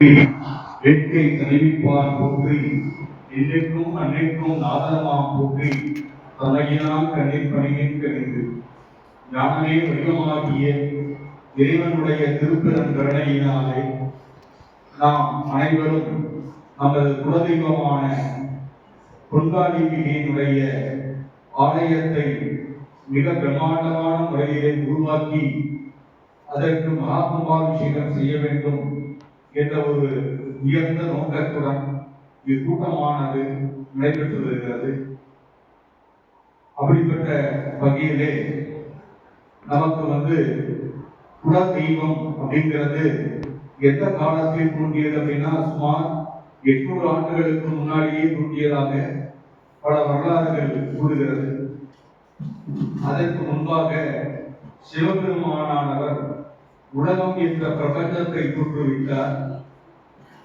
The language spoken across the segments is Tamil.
வேட்கை தணிவிப்பார் போற்றி. என்றைக்கும் அன்றைக்கும் நாதனமாம் போற்றி. தலையினால் கண்ணீர் பணியின் கணிந்து ஞானமே வடிவமாகிய இறைவனுடைய திருப்பிறன் கருணையினாலே நாம் அனைவரும் நமது குலதெய்வமான பொன்காலியினுடைய ஆலயத்தை மிக பிரம்மாண்டமான முறையிலே உருவாக்கி அதற்கு மகாகும்பாபிஷேகம் செய்ய வேண்டும். என்ற ஒரு உயர்ந்த நோக்கத்துடன் இக்கூட்டமானது நடைபெற்று வருகிறது அப்படிப்பட்ட வகையிலே நமக்கு வந்து குல தெய்வம் அப்படிங்கிறது எந்த காலத்தில் தோன்றியது அப்படின்னா சுமார் எட்நூறு ஆண்டுகளுக்கு முன்னாடியே தோன்றியதாக பல வரலாறுகள் கூறுகிறது. அதற்கு முன்பாக சிவபெருமானானவர் உலகம் என்ற பிரபஞ்சத்தை தோற்றுவித்தார்.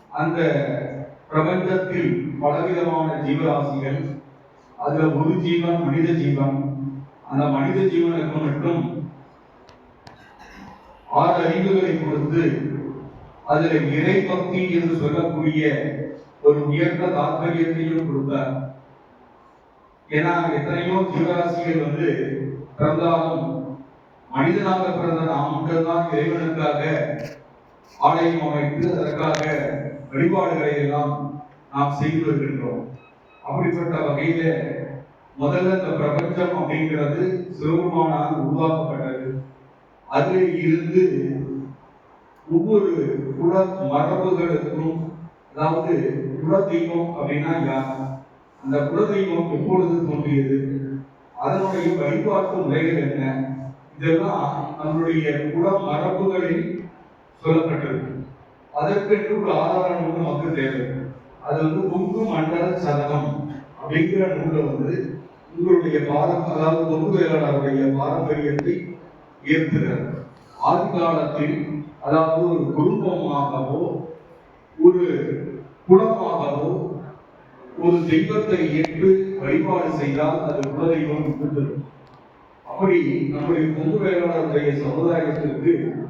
அந்த பிரபஞ்சத்தில் பலவிதமான ஜீவராசிகள் அதுல ஒரு ஜீவன் மனித ஜீவன். அந்த மனித ஜீவனுக்கு மட்டும் ஆறு அறிவுகளை கொடுத்து அதுல இறை பக்தி என்று சொல்லக்கூடிய ஒரு உயர்ந்த தாத்பரியத்தையும் கொடுத்தார். ஏன்னா எத்தனையோ ஜீவராசிகள் வந்து பிறந்தாலும் மனிதனாக பிறந்த நாம் மட்டும்தான் இறைவனுக்காக ஆலயம் அமைத்து அதற்காக வழிபாடுகளை எல்லாம் நாம் செய்து வருகின்றோம். அப்படிப்பட்ட வகையில முதல்ல இந்த பிரபஞ்சம் அப்படிங்கிறது சிவபெருமானால் உருவாக்கப்பட்டது. அதில் இருந்து ஒவ்வொரு குல மரபுகளுக்கும் அதாவது குல தெய்வம் அப்படின்னா யார்? அந்த குல தெய்வம் எப்பொழுது தோன்றியது? அதனுடைய வழிபாட்டு முறைகள் என்ன? இதெல்லாம் நம்முடைய குல மரபுகளில் சொல்லப்பட்டிருக்கு அதற்கென்று ஒரு ஆதாரம் வந்து நமக்கு தேவை. அது வந்து கொங்கு மண்டல சதகம் அப்படிங்கிற நூலில் வந்து உங்களுடைய பாரம் அதாவது கொங்கு வேளாளருடைய பாரம்பரியத்தை ஏற்றுகிறார் ஆதி காலத்தில் அதாவது ஒரு குடும்பமாகவோ ஒரு குலமாகவோ ஒரு தெய்வத்தை ஏற்று வழிபாடு செய்தால் அது குலதெய்வம் இருந்தது அப்படி நம்முடைய கொங்கு சமுதாயத்திற்கு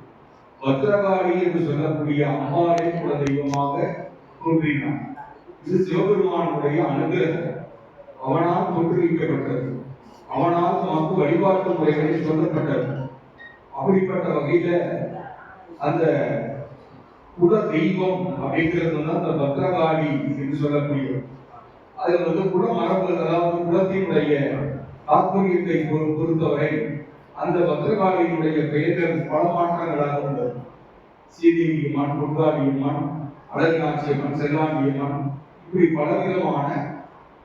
பத்திரகாளி என்று சொல்லக்கூடிய அம்மாவை குல தெய்வமாக தோன்றினார். இது சிவபெருமானுடைய அனுகிரகம். அவனால் தோற்றுவிக்கப்பட்டது. அவனால் நமக்கு வழிபாட்டு முறைகளில் சொல்லப்பட்டது. அப்படிப்பட்ட வகையில அந்த குல தெய்வம் அப்படிங்கிறது வந்து அந்த பத்திரகாளி என்று சொல்லக்கூடிய அதில் வந்து குல மரபு அதாவது குலத்தினுடைய தாத்பரியத்தை பொறு- பொறுத்தவரை அந்த பத்திரகாளியினுடைய பெயர்கள் பல மாற்றங்களாக உள்ளது. சீதேவியம்மான் அம்மன் பொன்காளி அம்மன் இப்படி பலவிதமான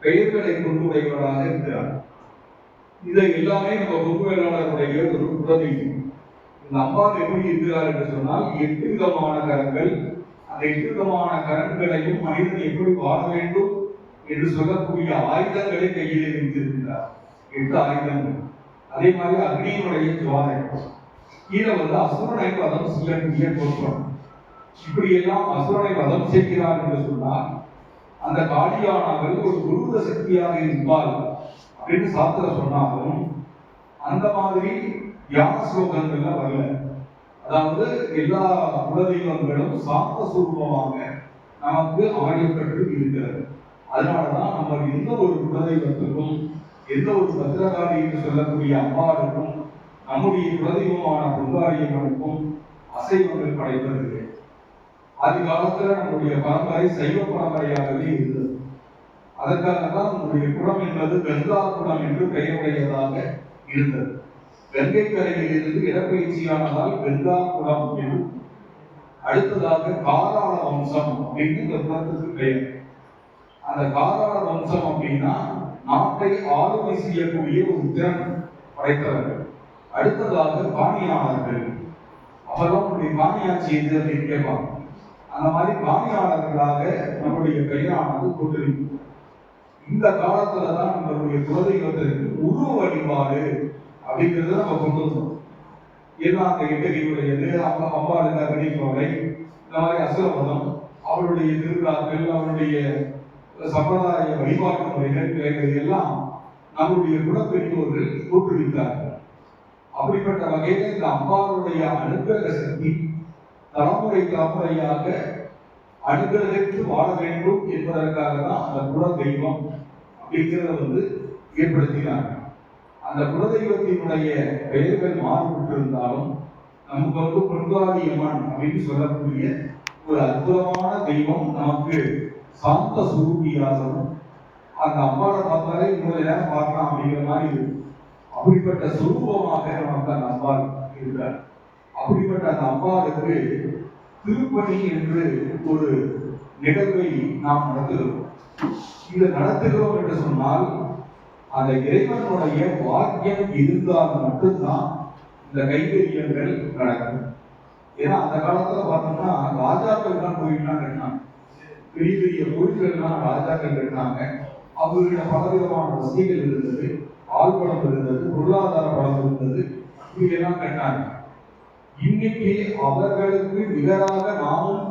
பெயர்களை கொண்டுடையவராக இருக்கிறார். இதை எல்லாமே நம்ம கொங்கு ஒரு உதவி இந்த அம்பாள் எப்படி இருக்கிறார் என்று சொன்னால் எட்டு விதமான கரங்கள் அந்த எட்டு விதமான கரங்களையும் மனிதன் எப்படி வாழ வேண்டும் என்று சொல்லக்கூடிய ஆயுதங்களை கையில் இருந்திருக்கிறார் எட்டு ஆயுதங்கள் அதே மாதிரி அக்னியினுடைய ஜுவாலை. கீழே வந்து அசுரனை வதம் செய்யக்கூடிய தோற்றம் இப்படி எல்லாம் அசுரனை வதம் செய்கிறார் என்று சொன்னால் அந்த காளியானவள் ஒரு குருத சக்தியாக இருப்பார் அப்படின்னு சாத்திர சொன்னாலும் அந்த மாதிரி யான ஸ்லோகங்கள்ல வரல. அதாவது எல்லா குலதெய்வங்களும் சாந்த சுரூபமாக நமக்கு அமையப்பட்டு இருக்கிறது. அதனாலதான் நம்ம எந்த ஒரு குலதெய்வத்துக்கும் எந்த ஒரு பத்திரகாளி என்று சொல்லக்கூடிய அம்மாவுக்கும் நம்முடைய குலதெய்வமான பொங்காரியம்மனுக்கும் அசைவங்கள் படைப்பதில்லை. ஆதி காலத்துல நம்முடைய பரம்பரை சைவ பரம்பரையாகவே இருந்தது. அதற்காக தான் நம்முடைய குளம் என்பது கங்கா குளம் என்று பெயருடையதாக இருந்தது. கங்கை கரையில் இருந்து இடப்பெயர்ச்சியானதால் கங்கா குளம் என்று அடுத்ததாக காராள வம்சம் அப்படின்னு இந்த குளத்துக்கு பெயர். அந்த காராள வம்சம் அப்படின்னா நாட்டை ஆளுமை செய்யக்கூடிய ஒரு திறன் படைத்தவர்கள். அடுத்ததாக பாணியாளர்கள். அவர்களும் நம்முடைய பாணியாட்சி எது அப்படின்னு கேட்பாங்க. அந்த மாதிரி பாணியாளர்களாக நம்முடைய பெயரானது கொண்டிருக்கும் இந்த காலத்துல தான் நம்மளுடைய குலதெய்வத்திற்கு உருவ வழிபாடு அப்படிங்கிறத நம்ம கொண்டு வந்தோம். ஏன்னா அந்த எட்டகியுடையது அவங்க அம்பாளுக்கு அகடிக்கோலை இந்த மாதிரி அசுரபதம் அவருடைய திருவிழாக்கள் அவருடைய சம்பிரதாய வழிபாட்டு முறைகள் இவைகள் எல்லாம் நம்முடைய குலப்பெரியோர்கள் தோற்றுவித்தார்கள். அப்படிப்பட்ட வகையில் இந்த அம்பாளுடைய அனுகிரக சக்தி தலைமுறை தலைமுறையாக அனுகிரகித்து வாழ வேண்டும் என்பதற்காக தான் அந்த குல தெய்வம் அப்படிங்கிறத வந்து ஏற்படுத்தினாங்க அந்த குலதெய்வத்தினுடைய பெயர்கள் மாறுபட்டிருந்தாலும் நமக்கு வந்து பொன்காரி அம்மன் அப்படின்னு சொல்லக்கூடிய ஒரு அற்புதமான தெய்வம் நமக்கு சாந்த சுரூபியாகவும் அந்த அம்மாவை பார்த்தாலே இன்னொரு நேரம் பார்க்கலாம் அப்படிங்கிற மாதிரி அப்படிப்பட்ட சுரூபமாக நமக்கு அந்த அம்மா இருக்கிறார் அப்படிப்பட்ட அந்த அம்மாவுக்கு திருப்பணி என்று ஒரு நிகழ்வை நாம் நடத்துகிறோம். இது நடத்துகிறோம் என்று சொன்னால் அந்த இறைவனுடைய வாக்கியம் இருந்தால் மட்டும்தான் இந்த கைவேரியங்கள் நடக்கும். ஏன்னா அந்த காலத்துல பார்த்தோம்னா ராஜாக்கள் தான் கோயில்லாம் கட்டினாங்க. பெரிய பெரிய கோயில்கள்லாம் ராஜாக்கள் இருந்தாங்க அவர்களிட பலவிதமான வசதிகள் இருந்தது. ஆழ்பலம் இருந்தது பொருளாதார பலம் இருந்தது. இப்படியெல்லாம் கட்டினாங்க இன்னைக்கு அவர்களுக்கு நிகராக நாமும்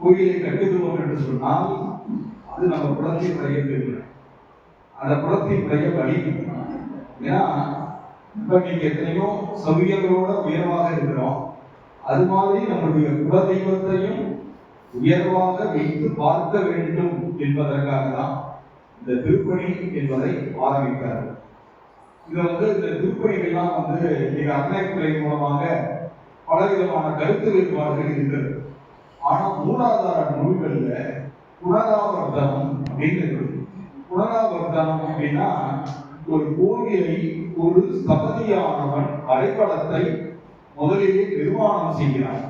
கோயிலை கட்டுகிறோம் என்று சொன்னால் அது நம்ம குலத்தினுடைய பெருமை அந்த குலத்தினுடைய வழி ஏன்னா இப்ப நீங்க எத்தனையோ சௌரியங்களோட உயர்வாக இருக்கிறோம். அது மாதிரி நம்மளுடைய குல தெய்வத்தையும் உயர்வாக வைத்து பார்க்க வேண்டும் என்பதற்காக தான் இந்த திருப்பணி என்பதை ஆரம்பித்தார் இது வந்து இந்த திருப்பணிகள்லாம் வந்து இன்னைக்கு அறநிலைத்துறை மூலமாக பலவிதமான கருத்து வேறுபாடுகள் இருக்கிறது ஆனா மூலாதார நூல்கள்ல புனராவர்த்தனம் அப்படின்னு இருக்கு. புனராவர்த்தனம் அப்படின்னா ஒரு கோவிலை ஒரு ஸ்தபதியானவன் வரைபடத்தை முதலிலே நிர்மாணம் செய்கிறான்.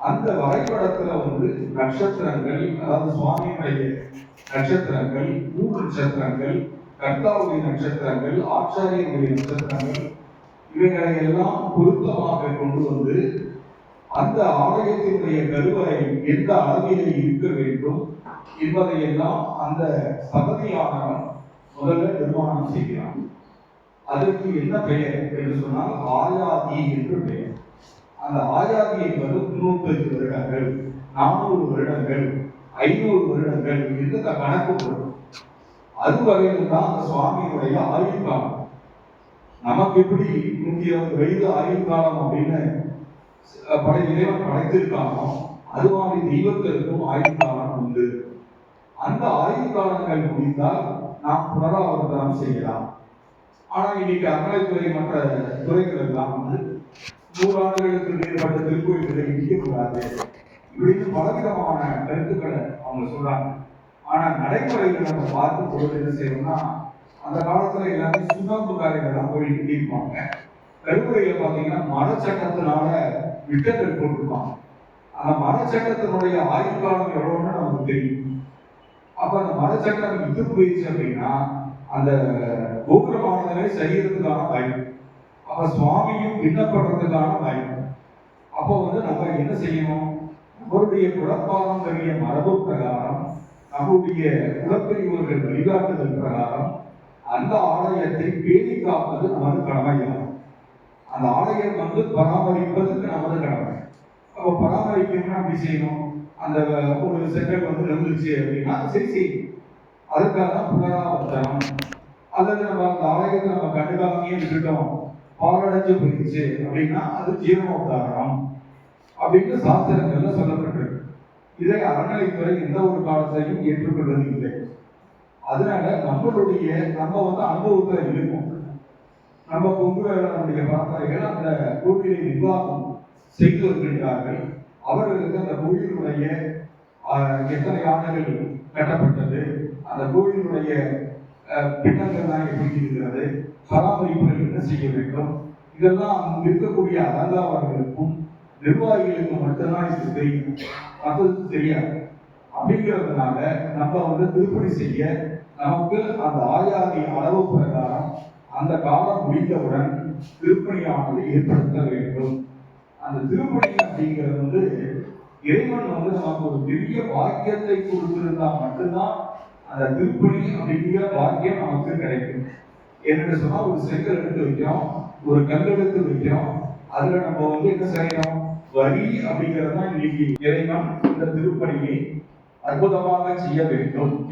அந்த வரைபடத்துல வந்து நட்சத்திரங்கள் அதாவது சுவாமியுடைய நட்சத்திரங்கள் மூன்று நட்சத்திரங்கள் கர்த்தாவுடைய நட்சத்திரங்கள் ஆச்சாரியனுடைய நட்சத்திரங்கள் இவைகளை எல்லாம் பொருத்தமாக கொண்டு வந்து அந்த ஆலயத்தினுடைய கருவறை எந்த அளவிலே இருக்க வேண்டும் என்பதையெல்லாம் அந்த சபதியானவன் முதல்ல நிர்மாணம் செய்கிறான் அதற்கு என்ன பெயர் என்று சொன்னால் ஆயாதி என்று பெயர். அந்த ஆயாதி என்பது முன்னூத்தி வருடங்கள் நானூறு வருடங்கள் ஐநூறு வருடங்கள் என்று க- கணக்கு வரும். அது வரையில் தான் அந்த சுவாமியுடைய ஆயுள் காலம். நமக்கு எப்படி நூத்தி இருபது வயது ஆயுள் காலம் அப்படின்னு படை இறைவன் படைத்திருக்கானோ அது மாதிரி தெய்வத்திற்கும் ஆயுள் காலம் உண்டு. அந்த ஆயுள் காலங்கள் முடிந்தால் நாம் புனராவர்த்தனம் செய்யலாம். ஆனால் இன்னைக்கு அறநிலைத்துறை மற்ற துறைகள் எல்லாம் வந்து நூறு ஆண்டுகளுக்கு மேற்பட்ட திருக்கோயில்களை இடிக்கக்கூடாது இப்படின்னு பலவிதமான கருத்துக்களை அவங்க சொல்றாங்க. ஆனா நடைமுறையில் நம்ம பார்க்கும் பொழுது என்ன செய்யணும்னா அந்த காலத்துல எல்லாமே சுண்ணாம்பு காரைகள் தான் கோயில் கட்டியிருப்பாங்க கருவறையில பாத்தீங்கன்னா மரச்சட்டத்தினால விட்டங்கள் போட்டிருப்பாங்க. அந்த மரச்சட்டத்தினுடைய ஆயுள் காலம் எவ்வளவுன்னு நமக்கு தெரியும். அப்ப அந்த மரச்சட்டம் விட்டு போயிடுச்சு அப்படின்னா அந்த கோபுரமானதே செய்யறதுக்கான வாய்ப்பு. அப்ப சுவாமியும் விண்ணப்படுறதுக்கான வாய்ப்பு அப்போ வந்து நம்ம என்ன செய்யணும்? நம்மளுடைய குலப்பாரம்பரிய மரபு பிரகாரம் நம்முடைய குலப்பெரியவர்கள் வழிகாட்டுதல் பிரகாரம் அந்த ஆலயத்தை பேணி காப்பது நமது கடமையாகும். அந்த ஆலயம் வந்து பராமரிப்பதற்கு நமது கடமை. அப்போ பராமரிக்கணும்னா அப்படி செய்யணும்? அந்த ஒரு செங்கல் வந்து விழுந்துருச்சு அப்படின்னா சரி செய்யணும். அதுக்காக தான் புனராவர்த்தனம். அல்லது நம்ம அந்த ஆலயத்தை நம்ம கண்டுக்காமையே விட்டுட்டோம். பாலடைஞ்சு போயிடுச்சு அப்படின்னா அது ஜீரணோத்தாரணம் அப்படின்னு சாஸ்திரங்கள்ல சொல்லப்பட்டிருக்கு. இதை அறநிலைத்துறை எந்த ஒரு காலத்தையும் ஏற்றுக்கொள்வது இல்லை. அதனால நம்மளுடைய நம்ம வந்து அனுபவத்துல இருக்கும். நம்ம கொங்கு வேளாண்மைய பரம்பரைகள் அந்த கோவிலை நிர்வாகம் செய்து வருகின்றார்கள். அவர்களுக்கு அந்த கோயிலுடைய எத்தனை ஆண்டுகள் கட்டப்பட்டது? அந்த கோயிலுடைய பின்னங்களாக பின்னங்கள்லாம் இருக்கிறது. பராமரிப்புகள் என்ன செய்ய வேண்டும்? இதெல்லாம் இருக்கக்கூடிய அலங்காவர்களுக்கும் நிர்வாகிகளுக்கும் மட்டும்தான் இது தெரியும். மற்றதுக்கு தெரியாது. அப்படிங்கிறதுனால நம்ம வந்து திருப்பணி செய்ய நமக்கு அந்த ஆயாதி அளவு பிரகாரம் அந்த காலம் முடிந்தவுடன் திருப்பணியானது ஏற்படுத்த வேண்டும். அந்த திருப்பணி அப்படிங்கிறது வந்து இறைவன் வந்து நமக்கு ஒரு பெரிய பாக்கியத்தை கொடுத்திருந்தா மட்டும்தான் அந்த திருப்பணி அப்படிங்கிற பாக்கியம் நமக்கு கிடைக்கும். என்னன்னு சொன்னா ஒரு செங்கல் எடுத்து வைக்கிறோம் ஒரு கல் எடுத்து வைக்கிறோம் அதுல நம்ம வந்து என்ன செய்யணும்? வரி அப்படிங்கறதுதான் இன்னைக்கு இறைவன் இந்த திருப்பணியை அற்புதமாக செய்ய வேண்டும்.